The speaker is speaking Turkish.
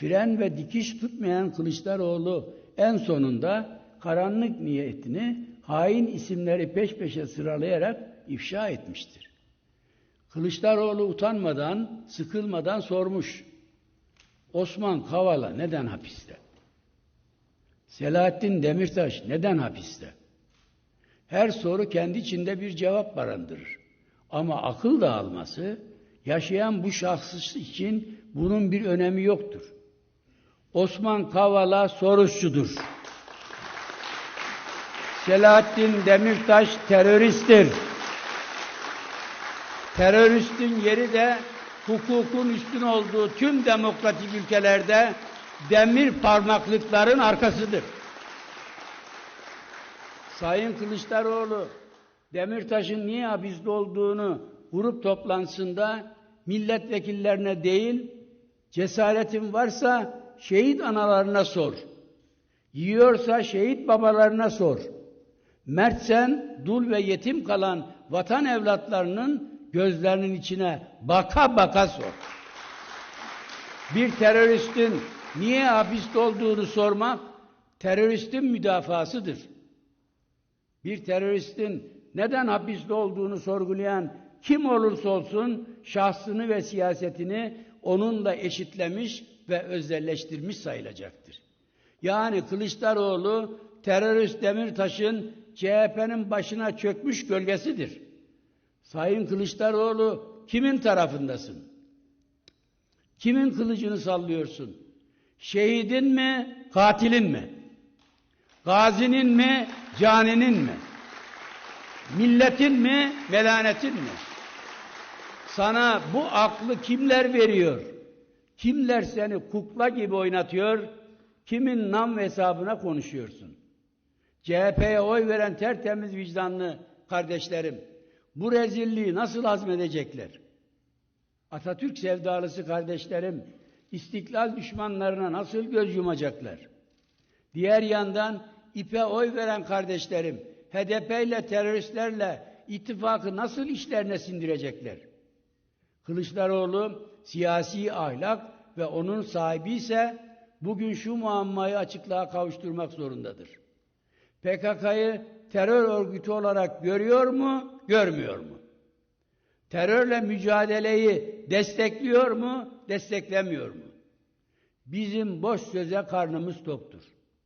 Fren ve dikiş tutmayan Kılıçdaroğlu en sonunda karanlık niyetini hain isimleri peş peşe sıralayarak ifşa etmiştir. Kılıçdaroğlu utanmadan, sıkılmadan sormuş. Osman Kavala neden hapiste? Selahattin Demirtaş neden hapiste? Her soru kendi içinde bir cevap barındırır. Ama akıl dağılması, yaşayan bu şahıs için bunun bir önemi yoktur. Osman Kavala soruşçudur. Selahattin Demirtaş teröristtir. Teröristin yeri de hukukun üstün olduğu tüm demokratik ülkelerde demir parmaklıkların arkasıdır. Sayın Kılıçdaroğlu Demirtaş'ın niye hapiste olduğunu grup toplantısında milletvekillerine değil, cesaretin varsa şehit analarına sor. Yiyorsa şehit babalarına sor. Mertsen dul ve yetim kalan vatan evlatlarının gözlerinin içine baka baka sor. Bir teröristin niye hapiste olduğunu sormak teröristin müdafasıdır. Bir teröristin neden hapiste olduğunu sorgulayan kim olursa olsun şahsını ve siyasetini onunla eşitlemiş ve özelleştirmiş sayılacaktır. Yani Kılıçdaroğlu terörist Demirtaş'ın CHP'nin başına çökmüş gölgesidir. Sayın Kılıçdaroğlu kimin tarafındasın? Kimin kılıcını sallıyorsun? Şehidin mi, katilin mi? Gazinin mi, caninin mi? Milletin mi, melanetin mi? Sana bu aklı kimler veriyor? Kimler seni kukla gibi oynatıyor? Kimin nam hesabına konuşuyorsun? CHP'ye oy veren tertemiz vicdanlı kardeşlerim, bu rezilliği nasıl hazmedecekler? Atatürk sevdalısı kardeşlerim, istiklal düşmanlarına nasıl göz yumacaklar? Diğer yandan İP'e oy veren kardeşlerim, HDP ile teröristlerle ittifakı nasıl işlerine sindirecekler? Kılıçdaroğlu siyasi ahlak ve onun sahibi ise bugün şu muammayı açıklığa kavuşturmak zorundadır. PKK'yı terör örgütü olarak görüyor mu, görmüyor mu? Terörle mücadeleyi destekliyor mu, desteklemiyor mu? Bizim boş söze karnımız toktur.